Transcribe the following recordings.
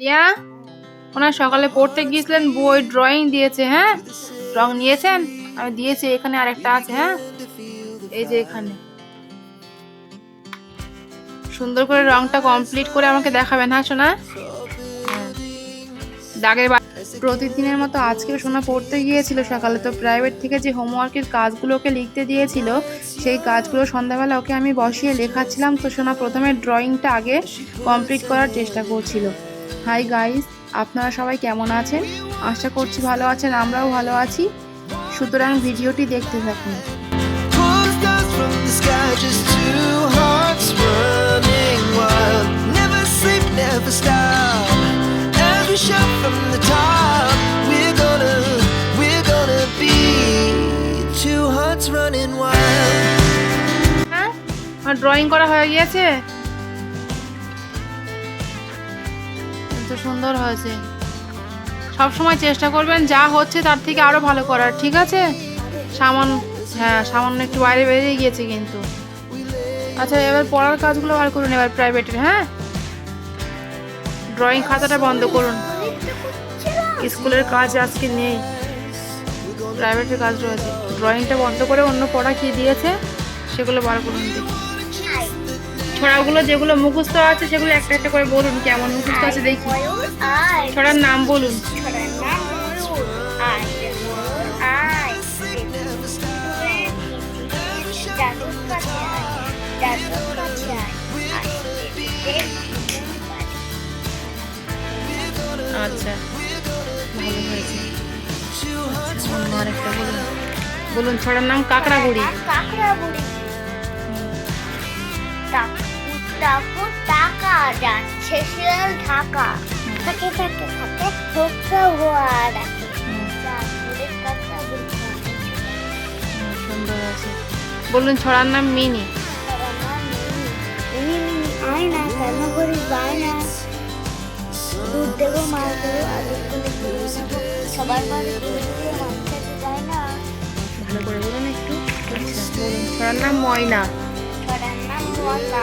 রিয়া, ওনার সকালে পড়তে গিয়েছিলেন, বই ড্রয়িং দিয়েছে হ্যাঁ? রং নিয়েছেন? আমি দিয়েছি, এখানে আরেকটা আছে হ্যাঁ? এই যে এখানে। সুন্দর করে রংটা কমপ্লিট করে আমাকে দেখাবেন হ্যাঁ সোনা? হ্যাঁ। দাগের প্রতিদিনের মতো আজকেও সোনা পড়তে গিয়েছিল সকালে, তো প্রাইভেট থেকে যে হোমওয়ার্কের কাজগুলোকে লিখতে দিয়েছিল, সেই কাজগুলো সন্ধ্যাবেলা ওকে আমি বসিয়ে লেখাচ্ছিলাম, তো সোনা প্রথমে ড্রয়িংটা আগে কমপ্লিট করার চেষ্টা করছিল। হাই গাইস আপনারা সবাই কেমন আছেন? আশা করছি ভালো আছেন আমরাও ভালো আছি। সুতরাং ভিডিওটি দেখতে থাকুন। হ্যাঁ আর ড্রয়িং করা হয়ে গিয়েছে? তো সুন্দর হয়েছে। সব সময় চেষ্টা করবেন, যা হচ্ছে তার থেকে আরও ভালো করার, ঠিক আছে? সামান্য হ্যাঁ সামান্য একটু বাইরে বেরিয়ে গিয়েছে কিন্তু। আচ্ছা এবার পড়ার কাজগুলো বার করুন এবার প্রাইভেটের হ্যাঁ? ড্রয়িং খাতাটা বন্ধ করুন। স্কুলের কাজ আজকে নেই। প্রাইভেটের কাজ রয়েছে। ড্রয়িংটা বন্ধ করে অন্য পড়া কি দিয়েছে, সেগুলো বার করুন। দেখি ছড়াগুলো যেগুলো মুখস্থ আছে সেগুলো একটা একটা করে বলুন কেমন মুখস্থ আছে দেখি। ছড়ার নাম বলুন। আচ্ছা ভালো হয়েছে। আচ্ছা, আরেকটা বলুন। বলুন ছড়ার নাম কাকড়া বুড়ি কাকড়া বুড়ি তাপুর টাকা যাচ্ছে শিয়াল ঢাকা। থাকে থাকে থাকে ঠোকরা হওয়া রাখে। তারপরে সুন্দর আছে। বলুন ছড়ার নাম মিনি। আয় না কেন করিস বায়না দুধ দেবো মাছ দেবো আলু করে সবার বাড়ি দুধ দিয়ে মাছ খেতে যায় না। ভালো করে বলুন একটু। আচ্ছা ছড়ার নাম ময়না। ছড়ার নাম ময়না।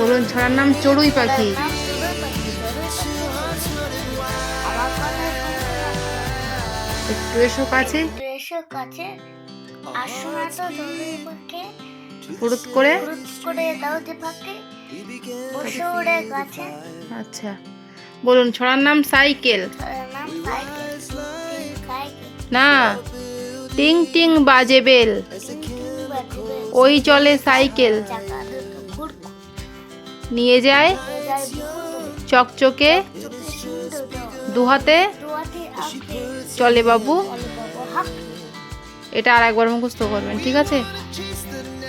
বলুন ছড়ার নাম চড়ুই পাখি। একটু এসো কাছে। ড্রেসের কাছে। আসো না তো ধরে পাকে ফুরুত করে। করে দাও যে বসে ওড়ে গাছে আচ্ছা। বলুন ছড়ার নাম সাইকেল। না টিং টিং বাজে বেল। ওই চলে সাইকেল। নিয়ে যায় চকচকে সুন্দর দু হাতে চলে বাবু। এটা আর একবার মুখস্থ করবেন ঠিক আছে?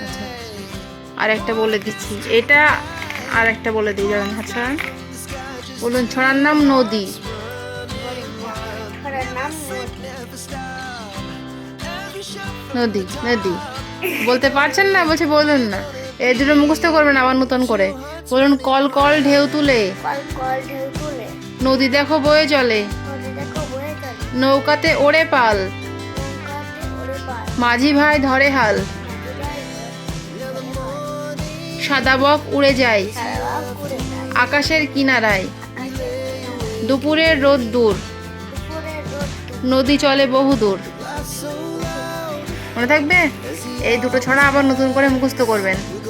আচ্ছা আর একটা বলে দিচ্ছি। এটা আর একটা বলে দিয়ে যাবেন আচ্ছা বলুন ছড়ার নাম নদী। নদী নদী। বলতে পারছেন না বলছে বলুন না। এই দুটো মুখস্থ করবেন আবার নতুন করে। বলুন কল কল ঢেউ তুলে। কল কল ঢেউ তুলে। নদী দেখো বয়ে চলে। নদী দেখো বয়ে চলে। নৌকাতে ওড়ে পাল। নৌকাতে মাঝি ভাই ধরে হাল। সাদা বক উড়ে যায়। আকাশের কিনারায়। দুপুরের রোদ দূর। নদী চলে বহু দূর। মনে থাকবে? এই দুটো ছড়া আবার নতুন করে মুখস্থ করবেন।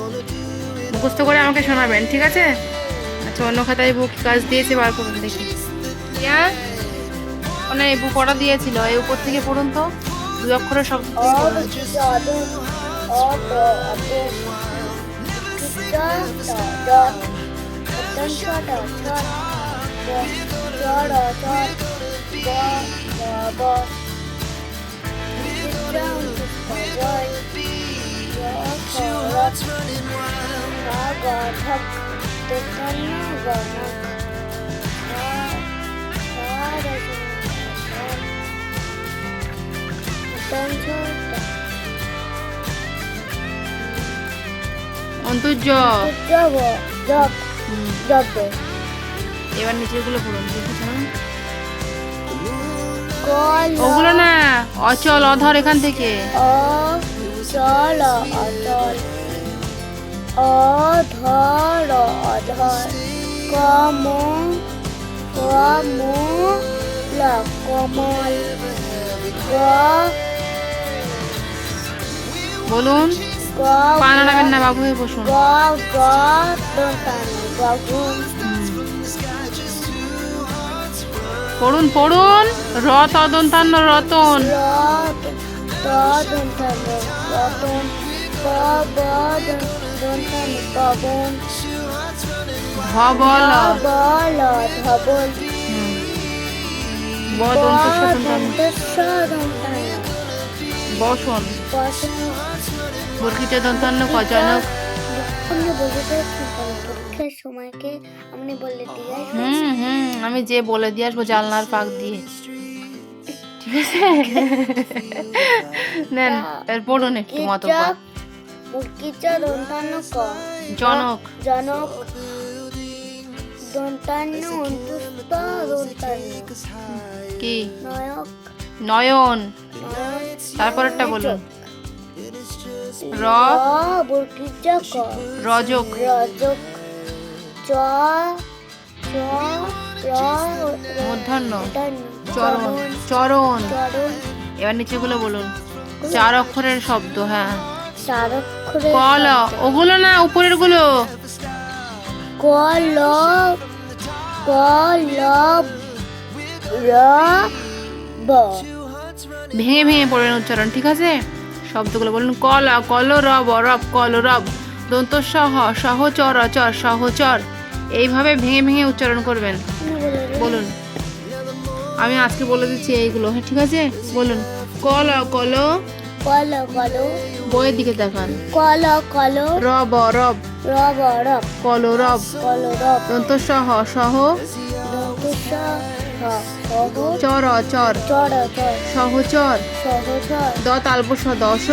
মুখস্থ করে আমাকে শোনাবেন, ঠিক আছে? আচ্ছা অন্য খাতায় বুক কাজ দিয়েছে, বার করুন দেখি। ইয়া মানে এই বুক অর্ডার দিয়েছিল? এই উপর থেকে পড়ুন তো। দুই অক্ষরের শব্দ পড়ুন। অন্তর্য এবার নিচেগুলো পড়ুন দেখেছ না? কল। ওগুলো না অচল অধর এখান থেকে। অচল অচল অধর অধর কম কমল কমল বলুন পা নাড়াবেন না বাবু হয়ে বসুন। পড়ুন পড়ুন র তদন্তান্ন রতন রত ত দন্তান রতন পবন ধবল ধবল দন্ত দন্তান্ন। বসন। বর্গিতে দন্তান্ন কজনক সময়কে আপনি বলে দিয়ে হুম হুম আমি যে বলে দিয়ে আসব জানলার পাক দিয়ে। ঠিক আছে নেন এর পড়ুন একটু জনক। জনক দন্তান্ন অন্তুষ্ট দন্তান্ন। কি? নয়ক। নয়ন। তারপরেরটা বলুন। র ক রজক। রজক। চ চ র মূর্ধন্য দন্তান্ন চরণ চরণ। এবার নিচেগুলো বলুন। চার অক্ষরের শব্দ হ্যাঁ। কল ওগুলো না উপরেরগুলো কল কল ভেঙে ভেঙে পড়বেন উচ্চারণ ঠিক আছে? শব্দগুলো বলুন। কল কল রব রব কল রব দন্ত সহ সহ চর চর সহচর। এইভাবে ভেঙে ভেঙে উচ্চারণ করবেন। বলুন। আমি আজকে বলে দিচ্ছি এইগুলো। হ্যাঁ ঠিক আছে? বলুন। কল কল। কল কল। বইয়ের দিকে দেখান। কল কল। রব রব। রব রব। কল রব। কল রব। দন্ত সহ। সহ। চর চর। চর চর। সহচর সহচর দ তালবস দশ।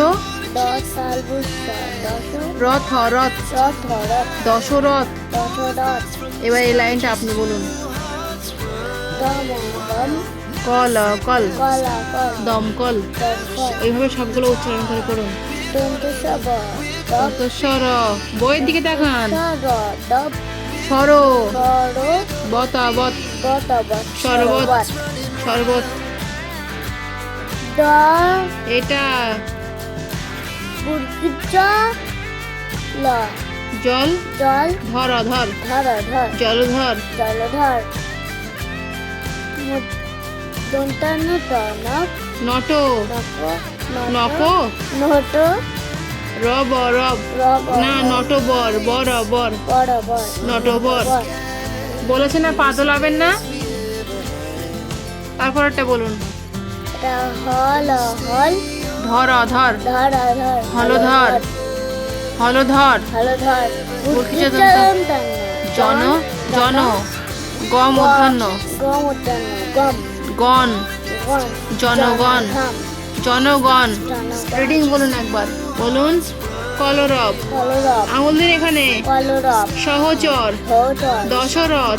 রথ রথ। রথ রথ। দশরথ দশ রথ। এবার এই লাইনটা আপনি বলুন। কল কল। দমকল দম কল। এইভাবে সবগুলো উচ্চারণ করে করুন দন্তস্বর বইয়ের দিকে দেখান সর সর সর বতাবত বতব শরবত শরবত এটা। জল। জল। ধর ধর ধর ধর জলধর। জলধর। দন্তান্ন টনক নট নক নক নট রব রব রব না নট বর বর নটবর বলেছে না পা দোলাবেন না? তারপরটা বলুন। হল হল ধর ধর ধর। ধর। হলধর হলধর জন। জন। গম গম গণ। গণ। জনগণ। জনগণ। রিডিং বলুন একবার। বলুন কলরব। কলরব। আঙুল দিন এখানে সহচর। দশরথ।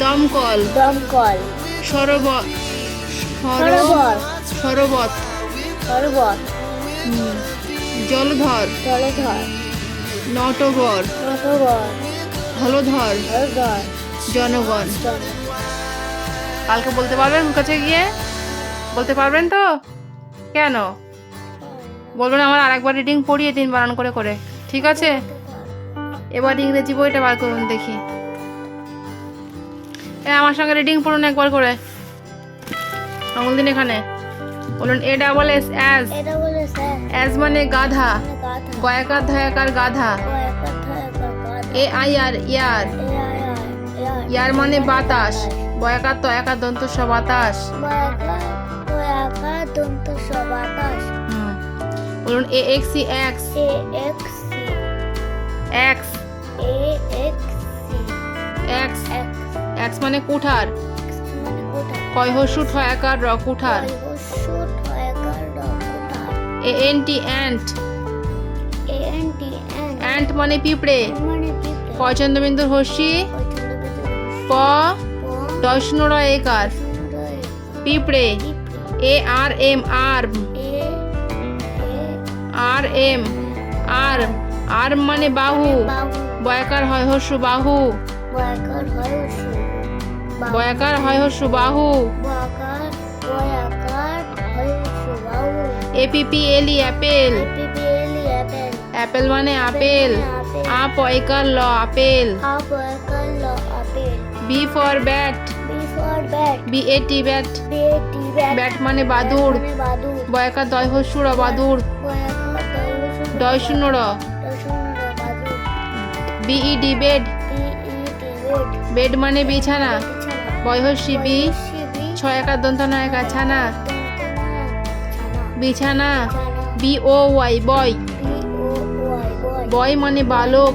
দমকল। দমকল। সরব সরোবর। সরবত। সরবত জলধর। জলধর। নটবর নটবর হলধর। হলধর। জনগণ। কালকে বলতে পারবেন কাছে গিয়ে? বলতে পারবেন তো? কেন? বলবেন আমার আরেকবার রিডিং পড়িয়ে দিন বানান করে করে। ঠিক আছে? এবার ইংরেজি বইটা বার করুন দেখি। এ আমার সঙ্গে রিডিং পড়ুন একবার করে। আঙুল দিন এখানে। বলুন A double S ass ass মানে গাধা। গয়াকার ধায়াকার গাধা। এ আই আর ইয়ার ইয়ার মানে বাতাস। বয়াকার তো একার দন্ত স বাতাস। বলুন A X C axe. A X axe. A X axe. Axe. মানে কুঠার। কয় হস্যু ঠয়াকার র কুঠার। A N T ant. Ant. মানে পিঁপড়ে। মানে পিঁপড়ে। কয় চন্দ্রবিন্দুর বিন্দু প র একার। পিঁপড়ে, এ আর এম, আর আর এম, আর আর মানে বাহু। বয়াকার হয় হস্যু বাহু। বয়াকার হয় হস্যু বাহু। A P P L E apple. Apple মানে আপেল। আ পয়কার ল, apple. B for bat B for bat B A T bat B A T bat bat মানে বাদুর বয়াকার দয় হস্যু র বাদুর দয় শূন্য র D bed B E T bet bed মানে বিছানা। বয়সী বি ছয় একার দন্ত একা ছানা বিছানা। বি ও ওয়াই বয় বয় মানে বালক।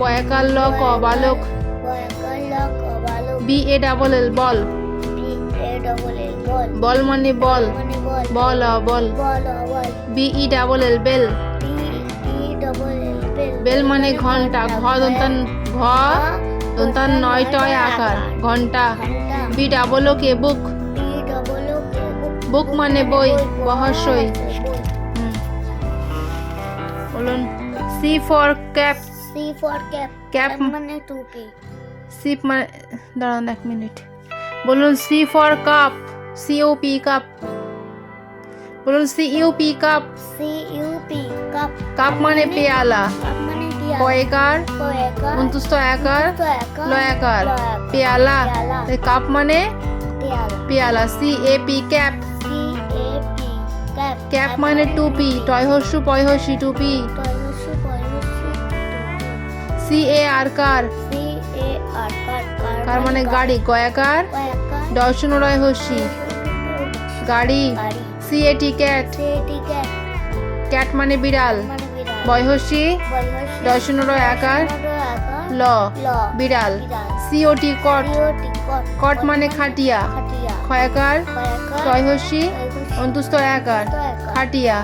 বয়াকার ল ক বালক B A double L ball ball মানে বল বল বল B E double L bell bell মানে ঘণ্টা ঘ দন্তান ঘ দন্তান নয় টয় আকার ঘণ্টা বি ডাবল ও কে বুক বুক মানে বই বহস্যই বলুন C for cap C for cap cap মানে টুপি সিপ মানে দাঁড়ান এক মিনিট বলুন C for cup C O P cup বলুন C U P cup C U P cup cup মানে পেয়ালা। কয়েকার। অন্তুস্ত একার। লয়াকার। পেয়ালা। কাপ মানে পেয়ালা। C A P cap C P cap মানে টুপি। টয় হস্যু পয় হস্যি টুপি। সি এ আর কার। সি কার মানে গাড়ি? কয়েকার দর্শন রয় হস্যি গাড়ি? C A T cat cat মানে বিড়াল। বয়সী দর্শন রয় আকার? ল। বিড়াল। সি কট। টি কট কট মানে খাটিয়া। কয়েকার টয়হস্যি অন্তুস্ত একার। খাটিয়া।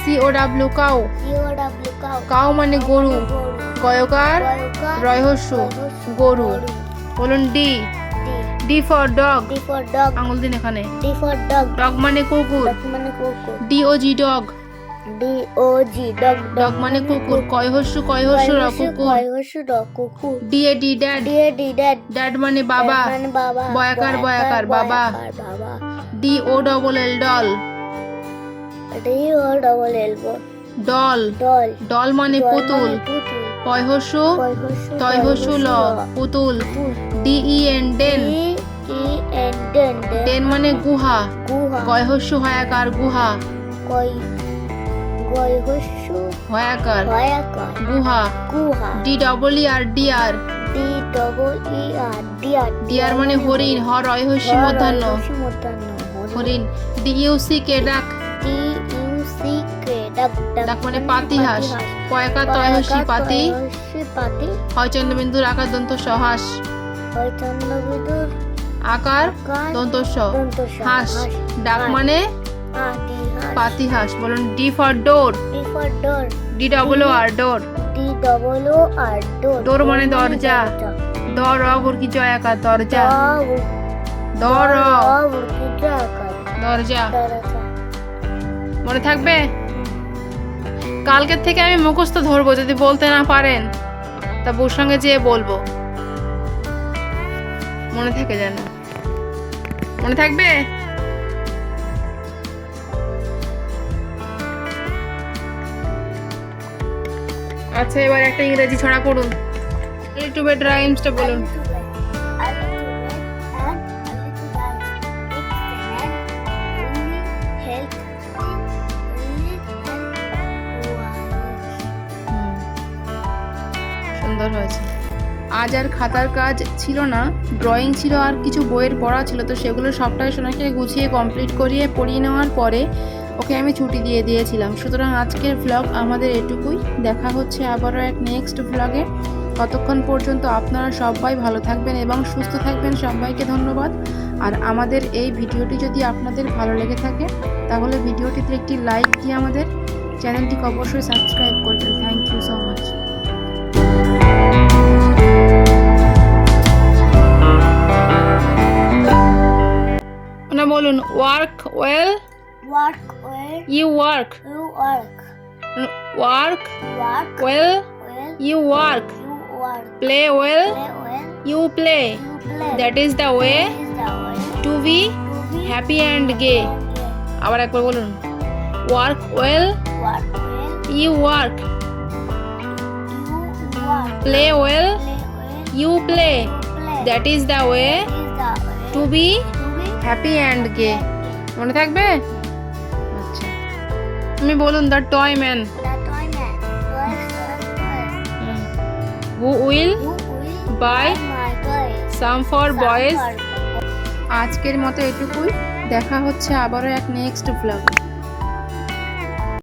C O W cow. Cow মানে গরু। গয়কার কয়েকার? রয়হস্য গরু। বলুন D. D for dog. D for dog. আঙুল দিন এখানে। D for dog. ডগ মানে কুকুর। ডগ মানে কুকুর। D O G dog. D O G dog. Dog মানে কুকুর। কয় হস্যু কয় হস্যু র কুকুর। কুকুর D A D dad. D A D dad. Dad মানে বাবা। মানে বাবা। বয়াকার বয়াকার বাবা। বাবা। D O double L doll. D O double L doll doll মানে পুতুল মানে পুতুল। কয় হস্যু কয়হস্য তয় হস্যু ল। পুতুল। D E N den. Den মানে গুহা। গুহা। কয় হস্যু হয়াকার গুহা। হয়াকার। গুহা। D double E R D R deer মানে হরিণ হ রয় হস্যি মধ্যাহ্ন। হরিণ ডি ইউ সি কে ডাক ডাক মানে পাতিহাস পয়কা তয় হস্যি পাতি। পাতি। হয় চন্দ্রবিন্দুর আকার দন্ত সহাস আকার দন্ত স হাঁস। ডাক মানে পাতি হাস। পাতিহাস বলুন D for door. D for door. D double R door. D double R door. Door মানে দরজা। দ র গুরকি জয় আকার দরজা। দ র। দরজা। মনে থাকবে? কালকের থেকে আমি মুখস্থ ধরবো যদি বলতে না পারেন। তা বউর সঙ্গে যেয়ে বলব। মনে থাকে যেন। মনে থাকবে? আচ্ছা এবার একটা ইংরেজি ছড়া পড়ুন। ইউটিউবে রাইমসটা বলুন। সুন্দর হয়েছে। আজ আর খাতার কাজ ছিল না ড্রয়িং ছিল আর কিছু বইয়ের পড়া ছিল, তো সেগুলো সবটাই সোনাকে গুছিয়ে কমপ্লিট করিয়ে পড়িয়ে নেওয়ার পরে ওকে আমি ছুটি দিয়ে দিয়েছিলাম। সুতরাং আজকের ভ্লগ আমাদের এটুকুই। দেখা হচ্ছে আবারও এক নেক্সট ভ্লগে ততক্ষণ পর্যন্ত আপনারা সবাই ভালো থাকবেন এবং সুস্থ থাকবেন। সবাইকে ধন্যবাদ। আর আমাদের এই ভিডিওটি যদি আপনাদের ভালো লেগে থাকে, তাহলে ভিডিওটিতে একটি লাইক দিয়ে আমাদের চ্যানেলটিকে অবশ্যই সাবস্ক্রাইব করবেন না বলুন work while Work where you work you work. Work Work while you work you work. Play while you play you play. That is the way is the way. To be to be happy and gay. আবার একবার বলুন work while you work you work. Play while you play you play. That is the way is the way to be to be happy and gay মনে থাকবে? আচ্ছা। তুমি বলুন the toy man. Who will buy some for boys আজকের মতো এটুকুই। দেখা হচ্ছে আবারও এক নেক্সট ব্লগে